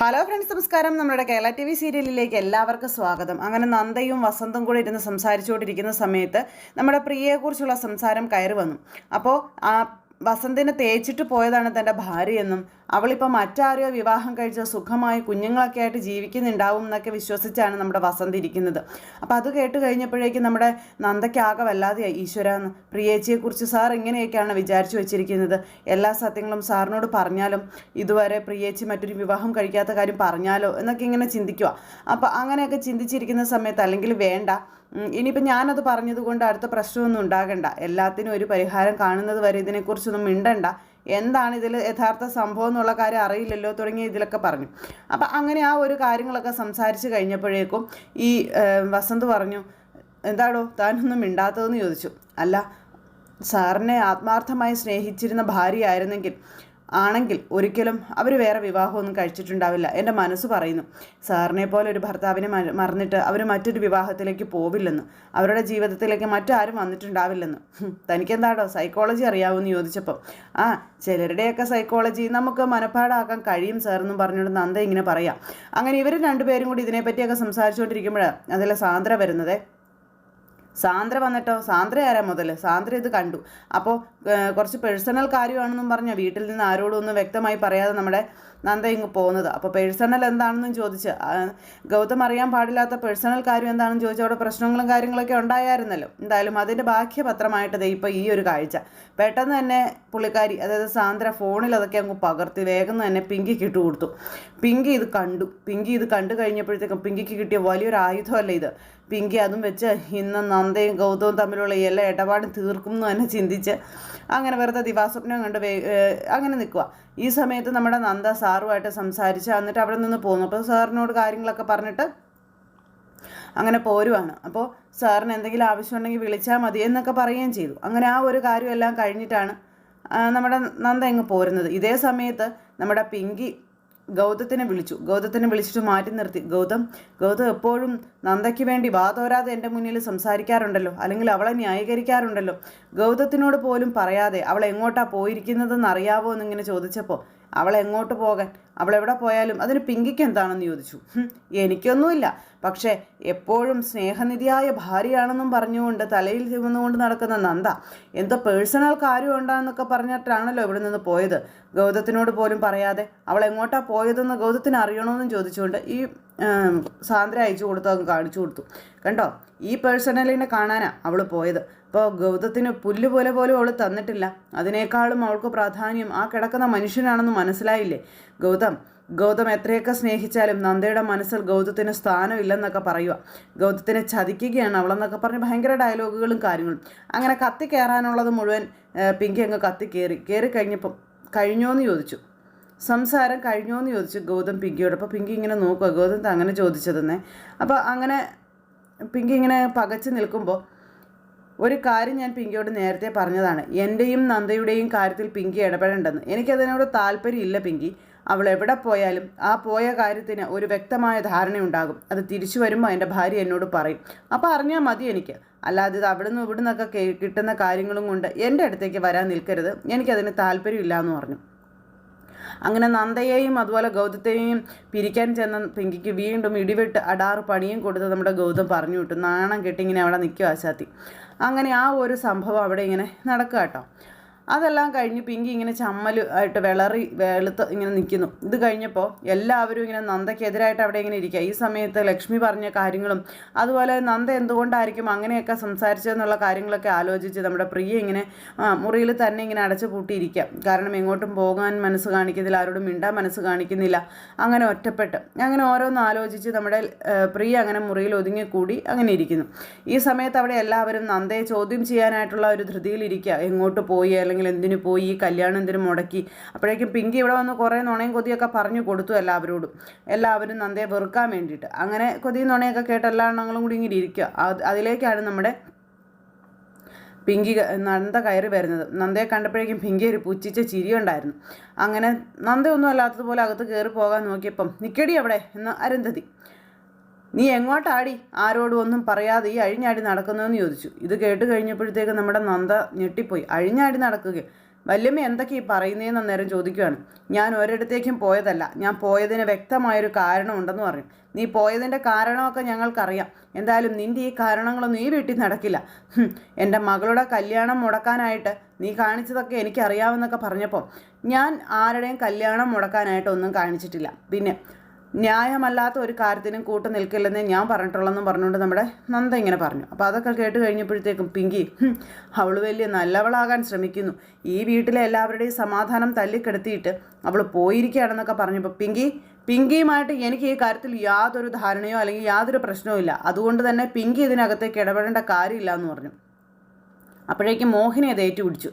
Hello friends നമസ്കാരം. നമ്മുടെ Kerala T V സീരിയലിലേക്ക് എല്ലാവർക്കും സ്വാഗതം. അങ്ങനെ നന്ദയും വസന്തും കൂടി ഇരുന്ന് സംസാരിച്ചുകൊണ്ടിരിക്കുന്ന സമയത്ത് നമ്മുടെ പ്രിയയെക്കുറിച്ചുള്ള സംസാരം കയറി വന്നു. അപ്പോൾ ആ വസന്തിനെ തേച്ചിട്ട് പോയതാണ് തന്റെ ഭാര്യയെന്നും അവളിപ്പോൾ മറ്റാരെയോ വിവാഹം കഴിച്ച സുഖമായി കുഞ്ഞുങ്ങളൊക്കെ ആയിട്ട് ജീവിക്കുന്നുണ്ടാവും എന്നൊക്കെ വിശ്വസിച്ചാണ് നമ്മുടെ വസന്ത് ഇരിക്കുന്നത്. അപ്പോൾ അത് കേട്ട് കഴിഞ്ഞപ്പോഴേക്കും നമ്മുടെ നന്ദയ്ക്കാകെ വല്ലാതെയായി. ഈശ്വര പ്രിയേച്ചിയെക്കുറിച്ച് സാർ ഇങ്ങനെയൊക്കെയാണ് വിചാരിച്ചു വെച്ചിരിക്കുന്നത്. എല്ലാ സത്യങ്ങളും സാറിനോട് പറഞ്ഞാലും ഇതുവരെ പ്രിയേച്ചി മറ്റൊരു വിവാഹം കഴിക്കാത്ത കാര്യം പറഞ്ഞാലോ എന്നൊക്കെ ഇങ്ങനെ ചിന്തിക്കുക അപ്പോൾ അങ്ങനെയൊക്കെ ചിന്തിച്ചിരിക്കുന്ന സമയത്ത് അല്ലെങ്കിൽ വേണ്ട ഇനിയിപ്പോൾ ഞാനത് പറഞ്ഞതുകൊണ്ട് അടുത്ത പ്രശ്നമൊന്നും ഉണ്ടാകണ്ട. എല്ലാത്തിനും ഒരു പരിഹാരം കാണുന്നത് വരെ ഇതിനെക്കുറിച്ചൊന്നും മിണ്ടണ്ട. എന്താണ് ഇതിൽ യഥാർത്ഥ സംഭവം എന്നുള്ള കാര്യം അറിയില്ലല്ലോ തുടങ്ങി ഇതിലൊക്കെ പറഞ്ഞു. അപ്പം അങ്ങനെ ആ ഒരു കാര്യങ്ങളൊക്കെ സംസാരിച്ച് കഴിഞ്ഞപ്പോഴേക്കും ഈ വസന്ത് പറഞ്ഞു എന്താണോ താനൊന്നും മിണ്ടാത്തതെന്ന് ചോദിച്ചു. അല്ല സാറിനെ ആത്മാർത്ഥമായി സ്നേഹിച്ചിരുന്ന ഭാര്യയായിരുന്നെങ്കിൽ ആണെങ്കിൽ ഒരിക്കലും അവർ വേറെ വിവാഹമൊന്നും കഴിച്ചിട്ടുണ്ടാവില്ല എന്റെ മനസ്സ് പറയുന്നു. സാറിനെ പോലെ ഒരു ഭർത്താവിനെ മറന്നിട്ട് അവർ മറ്റൊരു വിവാഹത്തിലേക്ക് പോവില്ലെന്ന്. അവരുടെ ജീവിതത്തിലേക്ക് മറ്റാരും വന്നിട്ടുണ്ടാവില്ലെന്ന്. തനിക്കെന്താണോ സൈക്കോളജി അറിയാവുമെന്ന് ചോദിച്ചപ്പോൾ ആ ചിലരുടെയൊക്കെ സൈക്കോളജി നമുക്ക് മനഃപ്പാടാക്കാൻ കഴിയും സാർ എന്നും പറഞ്ഞുകൊണ്ട് നന്ദ ഇങ്ങനെ പറയാം. അങ്ങനെ ഇവർ രണ്ടുപേരും കൂടി ഇതിനെപ്പറ്റിയൊക്കെ സംസാരിച്ചുകൊണ്ടിരിക്കുമ്പോഴാണ് അതിലെ സാന്ദ്ര വരുന്നതേ. സാന്ദ്ര വന്നിട്ടോ? സാന്ദ്ര ആരാ മുതൽ സാന്ദ്ര ഇത് കണ്ടു. അപ്പോൾ കുറച്ച് പേഴ്സണൽ കാര്യമാണെന്നും പറഞ്ഞ വീട്ടിൽ നിന്ന് ആരോടും ഒന്നും വ്യക്തമായി പറയാതെ നമ്മുടെ നന്ദ ഇങ്ങ് പോകുന്നത്. അപ്പോൾ പേഴ്സണൽ എന്താണെന്നും ചോദിച്ച് ഗൗതം അറിയാൻ പാടില്ലാത്ത പേഴ്സണൽ കാര്യം എന്താണെന്ന് ചോദിച്ചാൽ അവിടെ പ്രശ്നങ്ങളും കാര്യങ്ങളൊക്കെ ഉണ്ടായായിരുന്നല്ലോ. എന്തായാലും അതിന്റെ ബാഹ്യപത്രമായിട്ട് ദേ ഇപ്പോൾ ഈ ഒരു കാഴ്ച. പെട്ടെന്ന് തന്നെ പുള്ളിക്കാരി അതായത് സാന്ദ്ര ഫോണിൽ അതൊക്കെ അങ്ങ് പകർത്തി വേഗം തന്നെ പിങ്കിക്ക് ഇട്ട് കൊടുത്തു. പിങ്കി ഇത് കണ്ടു. പിങ്കി ഇത് കണ്ടു കഴിഞ്ഞപ്പോഴത്തേക്കും പിങ്കിക്ക് കിട്ടിയ വലിയൊരു ആയുധമല്ല ഇത്. പിങ്കി അതും വെച്ച് ഇന്ന് നന്ദയും ഗൗതവും തമ്മിലുള്ള എല്ലാ ഇടപാടും തീർക്കും എന്ന് തന്നെ ചിന്തിച്ച് അങ്ങനെ വെറുതെ ദിവാസ്വപ്നം കണ്ട് അങ്ങനെ നിൽക്കുക ഈ സമയത്ത് നമ്മുടെ നന്ദ സാറുമായിട്ട് സംസാരിച്ച് എന്നിട്ട് അവിടെ നിന്ന് പോകുന്നു അപ്പോൾ സാറിനോട് കാര്യങ്ങളൊക്കെ പറഞ്ഞിട്ട് അങ്ങനെ പോരുവാണ്. അപ്പോൾ സാറിന് എന്തെങ്കിലും ആവശ്യമുണ്ടെങ്കിൽ വിളിച്ചാൽ മതി എന്നൊക്കെ പറയുകയും ചെയ്തു. അങ്ങനെ ആ ഒരു കാര്യമെല്ലാം കഴിഞ്ഞിട്ടാണ് നമ്മുടെ നന്ദ ഇങ്ങ് പോരുന്നത്. ഇതേ സമയത്ത് നമ്മുടെ പിങ്കി ഗൗതത്തിനെ വിളിച്ചു. ഗൗതത്തിനെ വിളിച്ചിട്ട് മാറ്റി നിർത്തി. ഗൗതം ഗൗതം എപ്പോഴും നന്ദയ്ക്ക് വേണ്ടി വാതോരാതെ എന്റെ മുന്നിൽ സംസാരിക്കാറുണ്ടല്ലോ. അല്ലെങ്കിൽ അവളെ ന്യായീകരിക്കാറുണ്ടല്ലോ. ഗൗതത്തിനോട് പോലും പറയാതെ അവൾ എങ്ങോട്ടാ പോയിരിക്കുന്നതെന്ന് അറിയാവോ എന്നിങ്ങനെ ചോദിച്ചപ്പോൾ അവൾ എങ്ങോട്ട് പോകാൻ? അവൾ എവിടെ പോയാലും അതിന് പിങ്കിക്ക് എന്താണെന്ന് ചോദിച്ചു എനിക്കൊന്നുമില്ല. പക്ഷേ എപ്പോഴും സ്നേഹനിധിയായ ഭാര്യയാണെന്നും പറഞ്ഞുകൊണ്ട് തലയിൽ ചുമന്നുകൊണ്ട് നടക്കുന്ന നന്ദ എന്തോ പേഴ്സണൽ കാര്യം ഉണ്ടാന്നൊക്കെ പറഞ്ഞിട്ടാണല്ലോ ഇവിടെ നിന്ന് പോയത്. ഗൗതത്തിനോട് പോലും പറയാതെ അവൾ എങ്ങോട്ടാണ് പോയതെന്ന് ഗൗതത്തിന് അറിയണമെന്നും ചോദിച്ചുകൊണ്ട് ഈ സാന്ദ്ര അയച്ചു കൊടുത്തു അങ്ങ് കാണിച്ചു കൊടുത്തു. കണ്ടോ? ഈ പേഴ്സണലിനെ കാണാനാണ് അവൾ പോയത്. അപ്പോൾ ഗൗതത്തിന് പുല്ല് പോലെ പോലും അവൾ തന്നിട്ടില്ല. അതിനേക്കാളും അവൾക്ക് പ്രാധാന്യം ആ കിടക്കുന്ന മനുഷ്യനാണെന്ന് മനസ്സിലായില്ലേ? ഗൗതം ഗൗതം എത്രയൊക്കെ സ്നേഹിച്ചാലും നന്ദയുടെ മനസ്സിൽ ഗൗതത്തിന് സ്ഥാനമില്ലെന്നൊക്കെ പറയുക ഗൗതത്തിനെ ചതിക്കുകയാണ് അവളെന്നൊക്കെ പറഞ്ഞ് ഭയങ്കര ഡയലോഗുകളും കാര്യങ്ങളും. അങ്ങനെ കത്തി കയറാനുള്ളത് മുഴുവൻ പിങ്കി അങ്ങ് കത്തി കയറി കയറി കഴിഞ്ഞപ്പം കഴിഞ്ഞോന്ന് ചോദിച്ചു. സംസാരം കഴിഞ്ഞോ എന്ന് ചോദിച്ചു ഗൗതം പിങ്കിയോട്. അപ്പോൾ പിങ്കി ഇങ്ങനെ നോക്കുക ഗൗതം അങ്ങനെ ചോദിച്ചതെന്നേ. അപ്പോൾ അങ്ങനെ പിങ്കി ഇങ്ങനെ പകച്ച് നിൽക്കുമ്പോൾ ഒരു കാര്യം ഞാൻ പിങ്കിയോട് നേരത്തെ പറഞ്ഞതാണ്. എന്റെയും നന്ദയുടെയും കാര്യത്തിൽ പിങ്കി ഇടപെടേണ്ടെന്ന്. എനിക്കതിനോട് താല്പര്യമില്ല പിങ്കി. അവൾ എവിടെ പോയാലും ആ പോയ കാര്യത്തിന് ഒരു വ്യക്തമായ ധാരണയുണ്ടാകും. അത് തിരിച്ചു വരുമ്പോൾ എന്റെ ഭാര്യ എന്നോട് പറയും. അപ്പോൾ അറിഞ്ഞാൽ മതി എനിക്ക്. അല്ലാതെ ഇത് അവിടുന്ന് ഇവിടുന്നൊക്കെ കിട്ടുന്ന കാര്യങ്ങളും കൊണ്ട് എന്റെ അടുത്തേക്ക് വരാൻ നിൽക്കരുത്. എനിക്കതിന് താല്പര്യമില്ല എന്ന് പറഞ്ഞു. അങ്ങനെ നന്ദയെയും അതുപോലെ ഗൗതത്തെയും പിരിക്കാൻ ചെന്ന പിങ്കിക്ക് വീണ്ടും ഇടിവെട്ട് അടാറ് പണിയും കൊടുത്ത് നമ്മുടെ ഗൗതം പറഞ്ഞു വിട്ടു. നാണം കെട്ടിങ്ങനെ അവിടെ നിൽക്കുക ആശാത്തി അങ്ങനെ ആ ഒരു സംഭവം അവിടെ ഇങ്ങനെ നടക്കുക കേട്ടോ. അതെല്ലാം കഴിഞ്ഞ് പിങ്കി ഇങ്ങനെ ചമ്മൽ ആയിട്ട് വിളറി വെളുത്ത് ഇങ്ങനെ നിൽക്കുന്നു ഇത് കഴിഞ്ഞപ്പോൾ എല്ലാവരും ഇങ്ങനെ നന്ദയ്ക്കെതിരായിട്ട് അവിടെ ഇങ്ങനെ ഇരിക്കുക. ഈ സമയത്ത് ലക്ഷ്മി പറഞ്ഞ കാര്യങ്ങളും അതുപോലെ നന്ദ എന്തുകൊണ്ടായിരിക്കും അങ്ങനെയൊക്കെ സംസാരിച്ചതെന്നുള്ള കാര്യങ്ങളൊക്കെ ആലോചിച്ച് നമ്മുടെ പ്രിയ ഇങ്ങനെ മുറിയിൽ തന്നെ ഇങ്ങനെ അടച്ചു പൂട്ടിയിരിക്കുക. കാരണം എങ്ങോട്ടും പോകാൻ മനസ്സ് കാണിക്കുന്നില്ല ആരോടും മിണ്ടാൻ മനസ്സ് കാണിക്കുന്നില്ല. അങ്ങനെ ഒറ്റപ്പെട്ട്. അങ്ങനെ ഓരോന്ന് ആലോചിച്ച് നമ്മുടെ പ്രിയ അങ്ങനെ മുറിയിൽ ഒതുങ്ങിക്കൂടി അങ്ങനെ ഇരിക്കുന്നു. ഈ സമയത്ത് അവിടെ എല്ലാവരും നന്ദയെ ചോദ്യം ചെയ്യാനായിട്ടുള്ള ഒരു ധൃതിയിലിരിക്കുക എങ്ങോട്ട് പോയി അല്ലെങ്കിൽ എന്തിനു പോയി? ഈ കല്യാണം എന്തിനു മുടക്കി? അപ്പോഴേക്കും പിങ്കി ഇവിടെ വന്ന് കുറേ നുണയും കൊതിയൊക്കെ പറഞ്ഞു കൊടുത്തു എല്ലാവരോടും. എല്ലാവരും നന്ദയെ വെറുക്കാൻ വേണ്ടിയിട്ട്. അങ്ങനെ കൊതി നുണയൊക്കെ കേട്ട് എല്ലാ എണ്ണങ്ങളും കൂടി ഇങ്ങനെ ഇരിക്കുക. അതിലേക്കാണ് നമ്മുടെ പിങ്കി നന്ദ കയറി വരുന്നത്. നന്ദയെ കണ്ടപ്പോഴേക്കും പിങ്കി ഒരു പുച്ഛിച്ച ചിരിയുണ്ടായിരുന്നു അങ്ങനെ നന്ദയൊന്നും അല്ലാത്തതുപോലെ അകത്ത് കയറി പോകാൻ നോക്കിയപ്പം നിക്കടി അവിടെ? എന്ന് അരുന്ധതി. നീ എങ്ങോട്ടാടി? ആരോടും ഒന്നും പറയാതെ ഈ അഴിഞ്ഞാടി നടക്കുന്നതെന്ന് ചോദിച്ചു. ഇത് കേട്ട് കഴിഞ്ഞപ്പോഴത്തേക്ക് നമ്മുടെ നന്ദ ഞെട്ടിപ്പോയി. അഴിഞ്ഞാടി നടക്കുക വല്യമ്മ എന്തൊക്കെ ഈ പറയുന്നതെന്ന് അന്നേരം ചോദിക്കുകയാണ് ഞാൻ ഒരിടത്തേക്കും പോയതല്ല. ഞാൻ പോയതിന് വ്യക്തമായൊരു കാരണമുണ്ടെന്ന് പറഞ്ഞു നീ പോയതിന്റെ കാരണമൊക്കെ ഞങ്ങൾക്കറിയാം. എന്തായാലും നിന്റെ ഈ കാരണങ്ങളൊന്നും ഈ വീട്ടിൽ നടക്കില്ല. എന്റെ മകളുടെ കല്യാണം മുടക്കാനായിട്ട് നീ കാണിച്ചതൊക്കെ എനിക്കറിയാമെന്നൊക്കെ പറഞ്ഞപ്പോൾ ഞാൻ ആരുടെയും കല്യാണം മുടക്കാനായിട്ടൊന്നും കാണിച്ചിട്ടില്ല. പിന്നെ ന്യായമല്ലാത്ത ഒരു കാര്യത്തിനും കൂട്ടു നിൽക്കില്ലെന്നേ ഞാൻ പറഞ്ഞിട്ടുള്ളതെന്നും പറഞ്ഞുകൊണ്ട് നമ്മുടെ നന്ദ ഇങ്ങനെ പറഞ്ഞു. അപ്പോൾ അതൊക്കെ കേട്ട് കഴിഞ്ഞപ്പോഴത്തേക്കും പിങ്കി അവൾ വലിയ നല്ലവളാകാൻ ശ്രമിക്കുന്നു. ഈ വീട്ടിലെ എല്ലാവരുടെയും സമാധാനം തല്ലിക്കെടുത്തിയിട്ട് അവൾ പോയിരിക്കുകയാണെന്നൊക്കെ പറഞ്ഞപ്പോൾ പിങ്കി പിങ്കിയുമായിട്ട് എനിക്ക് ഈ കാര്യത്തിൽ യാതൊരു ധാരണയോ അല്ലെങ്കിൽ യാതൊരു പ്രശ്നവും ഇല്ല. അതുകൊണ്ട് തന്നെ പിങ്കി ഇതിനകത്തേക്ക് ഇടപെടേണ്ട കാര്യമില്ല എന്ന് പറഞ്ഞു. അപ്പോഴേക്കും മോഹിനി അത് ഏറ്റുപിടിച്ചു.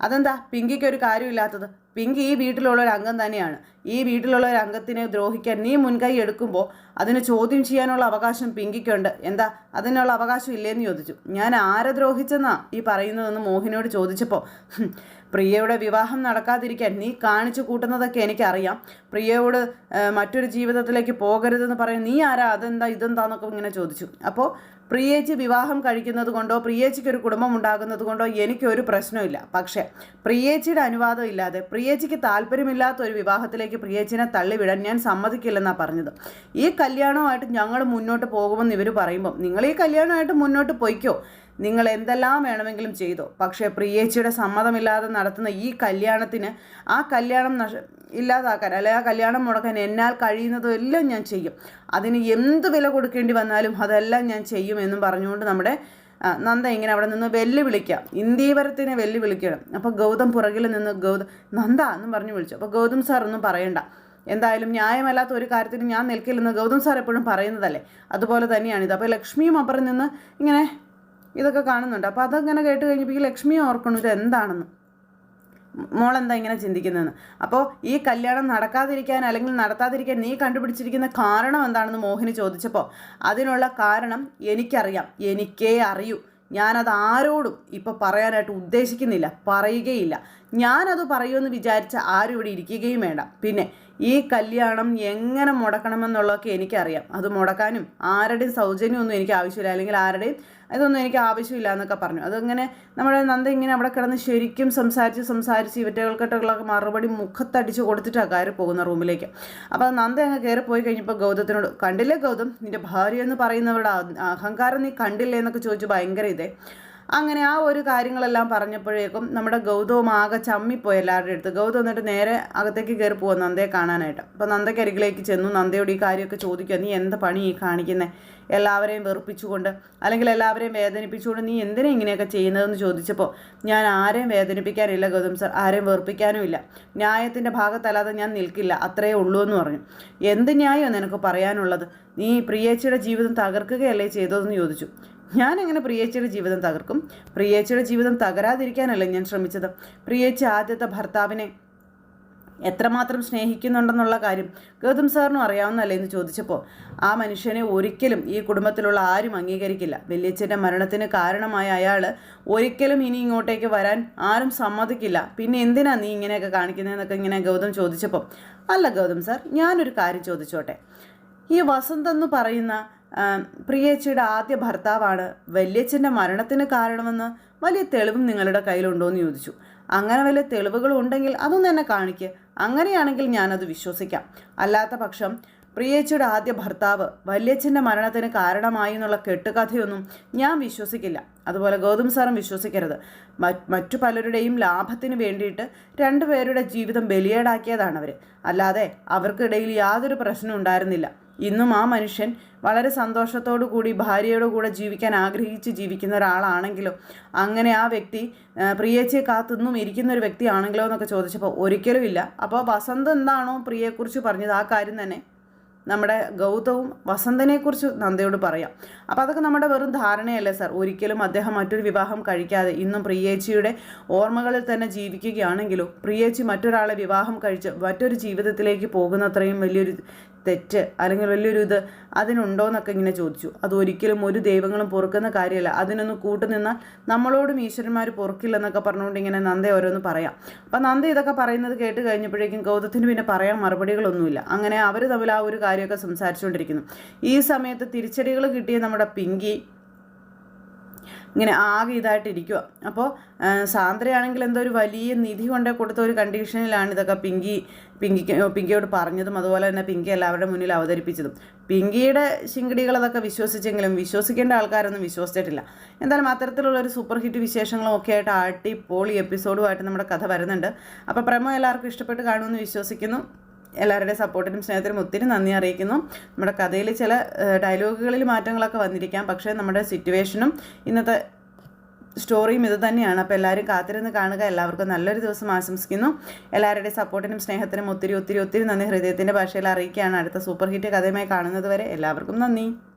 അതെന്താ? പിങ്കിക്ക് ഒരു കാര്യമില്ലാത്തത്. പിങ്കി ഈ വീട്ടിലുള്ള ഒരു അംഗം തന്നെയാണ്. ഈ വീട്ടിലുള്ള ഒരു അംഗത്തിനെ ദ്രോഹിക്കാൻ നീ മുൻകൈ എടുക്കുമ്പോൾ അതിന് ചോദ്യം ചെയ്യാനുള്ള അവകാശം പിങ്കിക്കുണ്ട്. എന്താ? അതിനുള്ള അവകാശം ഇല്ലേന്ന് ചോദിച്ചു. ഞാൻ ആരെ ദ്രോഹിച്ചെന്നാ ഈ പറയുന്നതെന്ന് മോഹിനിയോട് ചോദിച്ചപ്പോൾ "ഹും, പ്രിയയുടെ വിവാഹം നടക്കാതിരിക്കാൻ നീ കാണിച്ചു കൂട്ടുന്നതൊക്കെ എനിക്കറിയാം. പ്രിയയോട് മറ്റൊരു ജീവിതത്തിലേക്ക് പോകരുതെന്ന് പറയും നീ ആരാ? അതെന്താ ഇതെന്താന്നൊക്കെ ഇങ്ങനെ ചോദിച്ചു. അപ്പോൾ പ്രിയേച്ചി വിവാഹം കഴിക്കുന്നത് കൊണ്ടോ പ്രിയേച്ചിക്ക് ഒരു കുടുംബം ഉണ്ടാകുന്നത് കൊണ്ടോ എനിക്കൊരു പ്രശ്നമില്ല. പക്ഷേ പ്രിയേച്ചിയുടെ അനുവാദം ഇല്ലാതെ പ്രിയേച്ചിക്ക് താല്പര്യമില്ലാത്ത ഒരു വിവാഹത്തിലേക്ക് പ്രിയേച്ചിനെ തള്ളിവിടാൻ ഞാൻ സമ്മതിക്കില്ലെന്നാണ് പറഞ്ഞത്. ഈ കല്യാണമായിട്ട് ഞങ്ങൾ മുന്നോട്ട് പോകുമെന്ന് ഇവർ പറയുമ്പോൾ നിങ്ങൾ ഈ കല്യാണമായിട്ട് മുന്നോട്ട് പൊയ്ക്കോ. നിങ്ങൾ എന്തെല്ലാം വേണമെങ്കിലും ചെയ്തോ. പക്ഷേ പ്രിയേച്ചിയുടെ സമ്മതമില്ലാതെ നടത്തുന്ന ഈ കല്യാണത്തിന് ആ കല്യാണം നഷ ഇല്ലാതാക്കാൻ അല്ലെ ആ കല്യാണം മുടക്കാൻ എന്നാൽ കഴിയുന്നതെല്ലാം ഞാൻ ചെയ്യും. അതിന് എന്ത് വില കൊടുക്കേണ്ടി വന്നാലും അതെല്ലാം ഞാൻ ചെയ്യും എന്നും പറഞ്ഞുകൊണ്ട് നമ്മുടെ നന്ദ ഇങ്ങനെ അവിടെ നിന്ന് വെല്ലുവിളിക്കാം. ഇന്ദീവരത്തിനെ വെല്ലുവിളിക്കണം. അപ്പോൾ ഗൗതം പുറകിൽ നിന്ന് ഗൗതം നന്ദ എന്നും പറഞ്ഞു വിളിച്ചു. അപ്പോൾ ഗൗതം സാർ ഒന്നും പറയണ്ട. എന്തായാലും ന്യായമല്ലാത്ത ഒരു കാര്യത്തിന് ഞാൻ നിൽക്കില്ലെന്ന് ഗൗതം സാർ എപ്പോഴും പറയുന്നതല്ലേ? അതുപോലെ തന്നെയാണിത് അപ്പോൾ ലക്ഷ്മിയും അപ്പുറം നിന്ന് ഇങ്ങനെ ഇതൊക്കെ കാണുന്നുണ്ട്. അപ്പോൾ അതങ്ങനെ കേട്ട് കഴിഞ്ഞപ്പോൾ ഈ ലക്ഷ്മിയും ഓർക്കണം ഇത് എന്താണെന്ന്. മോളെന്താ ഇങ്ങനെ ചിന്തിക്കുന്നതെന്ന്. അപ്പോൾ ഈ കല്യാണം നടക്കാതിരിക്കാൻ അല്ലെങ്കിൽ നടത്താതിരിക്കാൻ നീ കണ്ടുപിടിച്ചിരിക്കുന്ന കാരണം എന്താണെന്ന് മോഹിനി ചോദിച്ചപ്പോൾ അതിനുള്ള കാരണം എനിക്കറിയാം. എനിക്കേ അറിയൂ. ഞാനത് ആരോടും ഇപ്പോൾ പറയാനായിട്ട് ഉദ്ദേശിക്കുന്നില്ല പറയുകയില്ല. ഞാനത് പറയുമെന്ന് വിചാരിച്ച ആരും ഇവിടെ ഇരിക്കുകയും വേണ്ട. പിന്നെ ഈ കല്യാണം എങ്ങനെ മുടക്കണമെന്നുള്ളതൊക്കെ എനിക്കറിയാം. അത് മുടക്കാനും ആരുടെയും സൗജന്യമൊന്നും എനിക്ക് ആവശ്യമില്ല. അല്ലെങ്കിൽ ആരുടെയും ഇതൊന്നും എനിക്ക് ആവശ്യമില്ല എന്നൊക്കെ പറഞ്ഞു. അതങ്ങനെ നമ്മുടെ നന്ദ ഇങ്ങനെ അവിടെ കിടന്ന് ശരിക്കും സംസാരിച്ച് സംസാരിച്ച് ഇവറ്റകൾക്കെട്ടുകളൊക്കെ മറുപടി മുഖത്തടിച്ച് കൊടുത്തിട്ടാണ് കയറി പോകുന്ന റൂമിലേക്ക്. അപ്പോൾ നന്ദ അങ്ങ് കയറി പോയി കഴിഞ്ഞപ്പോൾ ഗൗതത്തിനോട് കണ്ടില്ലേ ഗൗതം? നിന്റെ ഭാര്യ എന്ന് പറയുന്നവരുടെ അഹങ്കാരം നീ കണ്ടില്ലേ? എന്നൊക്കെ ചോദിച്ചു ഭയങ്കര ഇതേ. അങ്ങനെ ആ ഒരു കാര്യങ്ങളെല്ലാം പറഞ്ഞപ്പോഴേക്കും നമ്മുടെ ഗൗതവും ആകെ ചമ്മിപ്പോയി എല്ലാവരുടെ അടുത്ത്. ഗൗതം എന്നിട്ട് നേരെ അകത്തേക്ക് കയറി പോകും നന്ദയെ കാണാനായിട്ട്. അപ്പോൾ നന്ദയ്ക്ക് അരികിലേക്ക് ചെന്നു. നന്ദയോട് ഈ കാര്യമൊക്കെ ചോദിക്കുക നീ എന്ത് പണി ഈ കാണിക്കുന്നത് എല്ലാവരെയും വെറുപ്പിച്ചുകൊണ്ട് അല്ലെങ്കിൽ എല്ലാവരെയും വേദനിപ്പിച്ചുകൊണ്ട് നീ എന്തിനാ ഇങ്ങനെയൊക്കെ ചെയ്യുന്നതെന്ന് ചോദിച്ചപ്പോൾ ഞാൻ ആരെയും വേദനിപ്പിക്കാനില്ല ഗൗതം സർ. ആരെയും വെറുപ്പിക്കാനുമില്ല ന്യായത്തിന്റെ ഭാഗത്തല്ലാതെ ഞാൻ നിൽക്കില്ല. അത്രയേ ഉള്ളൂ എന്ന് പറഞ്ഞു. എന്ത് ന്യായം നിനക്ക് പറയാനുള്ളത്? നീ പ്രിയേച്ചിയുടെ ജീവിതം തകർക്കുകയല്ലേ ചെയ്തതെന്ന് ചോദിച്ചു. ഞാൻ എങ്ങനെ പ്രിയേച്ചിയുടെ ജീവിതം തകർക്കും? പ്രിയേച്ചിയുടെ ജീവിതം തകരാതിരിക്കാനല്ലേ ഞാൻ ശ്രമിച്ചത്? പ്രിയേച്ചി ആദ്യത്തെ ഭർത്താവിനെ എത്രമാത്രം സ്നേഹിക്കുന്നുണ്ടെന്നുള്ള കാര്യം ഗൗതം സാറിനും അറിയാവുന്നല്ലേ എന്ന് ചോദിച്ചപ്പോൾ ആ മനുഷ്യനെ ഒരിക്കലും ഈ കുടുംബത്തിലുള്ള ആരും അംഗീകരിക്കില്ല. വല്യച്ഛന്റെ മരണത്തിന് കാരണമായ അയാൾ ഒരിക്കലും ഇനി ഇങ്ങോട്ടേക്ക് വരാൻ ആരും സമ്മതിക്കില്ല. പിന്നെ എന്തിനാ നീ ഇങ്ങനെയൊക്കെ കാണിക്കുന്നതെന്നൊക്കെ ഇങ്ങനെ ഗൗതം ചോദിച്ചപ്പോൾ അല്ല ഗൗതം സാർ ഞാനൊരു കാര്യം ചോദിച്ചോട്ടെ. ഈ വസന്ത് എന്ന് പറയുന്ന പ്രിയേച്ചിയുടെ ആദ്യ ഭർത്താവാണ് വല്യച്ഛന്റെ മരണത്തിന് കാരണമെന്ന് വലിയ തെളിവും നിങ്ങളുടെ കയ്യിലുണ്ടോ എന്ന് ചോദിച്ചു. അങ്ങനെ വലിയ തെളിവുകൾ ഉണ്ടെങ്കിൽ അതൊന്നും എന്നെ കാണിക്കുക അങ്ങനെയാണെങ്കിൽ ഞാനത് വിശ്വസിക്കാം. അല്ലാത്ത പക്ഷം പ്രിയേച്ചിയുടെ ആദ്യ ഭർത്താവ് വല്യച്ഛന്റെ മരണത്തിന് കാരണമായി എന്നുള്ള കെട്ടുകഥയൊന്നും ഞാൻ വിശ്വസിക്കില്ല. അതുപോലെ ഗൗതം സാറും വിശ്വസിക്കരുത്. മറ്റു പലരുടെയും ലാഭത്തിന് വേണ്ടിയിട്ട് രണ്ടുപേരുടെ ജീവിതം ബലിയേടാക്കിയതാണ് അവർ അല്ലാതെ അവർക്കിടയിൽ യാതൊരു പ്രശ്നം ഉണ്ടായിരുന്നില്ല. ഇന്നും ആ മനുഷ്യൻ വളരെ സന്തോഷത്തോടു കൂടി ഭാര്യയുടെ കൂടെ ജീവിക്കാൻ ആഗ്രഹിച്ച് ജീവിക്കുന്ന ഒരാളാണെങ്കിലോ അങ്ങനെ ആ വ്യക്തി പ്രിയച്ചെ കാത്തുനിന്നും ഇരിക്കുന്ന ഒരു വ്യക്തിയാണെങ്കിലോ എന്നൊക്കെ ചോദിച്ചപ്പോൾ ഒരിക്കലും ഇല്ല. അപ്പോൾ വസന്ത് എന്താണോ പ്രിയയെക്കുറിച്ച് പറഞ്ഞത്. ആ കാര്യം തന്നെ നമ്മുടെ ഗൗതവും വസന്തനെക്കുറിച്ച് നന്ദയോട് പറയാം. അപ്പോൾ അതൊക്കെ നമ്മുടെ വെറും ധാരണയല്ലേ സാർ? ഒരിക്കലും അദ്ദേഹം മറ്റൊരു വിവാഹം കഴിക്കാതെ ഇന്നും പ്രിയേച്ചിയുടെ ഓർമ്മകളിൽ തന്നെ ജീവിക്കുകയാണെങ്കിലോ പ്രിയേച്ചി മറ്റൊരാളെ വിവാഹം കഴിച്ച് മറ്റൊരു ജീവിതത്തിലേക്ക് പോകുന്നത്രയും വലിയൊരു തെറ്റ് അല്ലെങ്കിൽ വലിയൊരു ഇത് അതിനുണ്ടോ എന്നൊക്കെ ഇങ്ങനെ ചോദിച്ചു. അത് ഒരിക്കലും ഒരു ദൈവങ്ങളും പൊറുക്കുന്ന കാര്യമല്ല. അതിനൊന്ന് കൂട്ടുനിന്നാൽ നമ്മളോടും ഈശ്വരന്മാർ പൊറുക്കില്ലെന്നൊക്കെ പറഞ്ഞുകൊണ്ട് ഇങ്ങനെ നന്ദ ഓരോന്ന് പറയാം. അപ്പം നന്ദ ഇതൊക്കെ പറയുന്നത് കേട്ട് കഴിഞ്ഞപ്പോഴേക്കും ഗൗതത്തിന് പിന്നെ പറയാൻ മറുപടികളൊന്നുമില്ല. അങ്ങനെ അവർ തമ്മിൽ ആ ഒരു കാര്യമൊക്കെ സംസാരിച്ചുകൊണ്ടിരിക്കുന്നു. ഈ സമയത്ത് തിരിച്ചടികൾ കിട്ടിയ നമ്മുടെ പിങ്കി ഇങ്ങനെ ആകെ ഇതായിട്ടിരിക്കുക അപ്പോൾ സാന്ദ്രയാണെങ്കിൽ എന്തോ ഒരു വലിയ നിധി കൊണ്ടേ കൊടുത്ത ഒരു കണ്ടീഷനിലാണ് ഇതൊക്കെ പിങ്കി പിങ്കിക്ക് പിങ്കിയോട് പറഞ്ഞതും അതുപോലെ തന്നെ പിങ്കി എല്ലാവരുടെ മുന്നിൽ അവതരിപ്പിച്ചതും. പിങ്കിയുടെ ശിങ്കിടികൾ അതൊക്കെ വിശ്വസിച്ചെങ്കിലും വിശ്വസിക്കേണ്ട ആൾക്കാരൊന്നും വിശ്വസിച്ചിട്ടില്ല. എന്തായാലും അത്തരത്തിലുള്ള ഒരു സൂപ്പർ ഹിറ്റ് വിശേഷങ്ങളും ഒക്കെ ആയിട്ട് പോളി എപ്പിസോഡുമായിട്ട് നമ്മുടെ കഥ വരുന്നുണ്ട്. അപ്പോൾ പ്രമോ എല്ലാവർക്കും ഇഷ്ടപ്പെട്ട് കാണുമെന്ന് വിശ്വസിക്കുന്നു. എല്ലാവരുടെയും സപ്പോർട്ടിനും സ്നേഹത്തിനും ഒത്തിരി നന്ദി അറിയിക്കുന്നു. നമ്മുടെ കഥയിൽ ചില ഡയലോഗുകളിൽ മാറ്റങ്ങളൊക്കെ വന്നിരിക്കാം. പക്ഷേ നമ്മുടെ സിറ്റുവേഷനും ഇന്നത്തെ സ്റ്റോറിയും ഇത് തന്നെയാണ്. അപ്പോൾ എല്ലാവരും കാത്തിരുന്ന് കാണുക. എല്ലാവർക്കും നല്ലൊരു ദിവസം ആശംസിക്കുന്നു. എല്ലാവരുടെയും സപ്പോർട്ടിനും സ്നേഹത്തിനും ഒത്തിരി ഒത്തിരി ഒത്തിരി നന്ദി. ഹൃദയത്തിന്റെ ഭാഷയിൽ അറിയിക്കുകയാണ് അടുത്ത സൂപ്പർ ഹിറ്റ് കഥയുമായി കാണുന്നത് വരെ എല്ലാവർക്കും നന്ദി.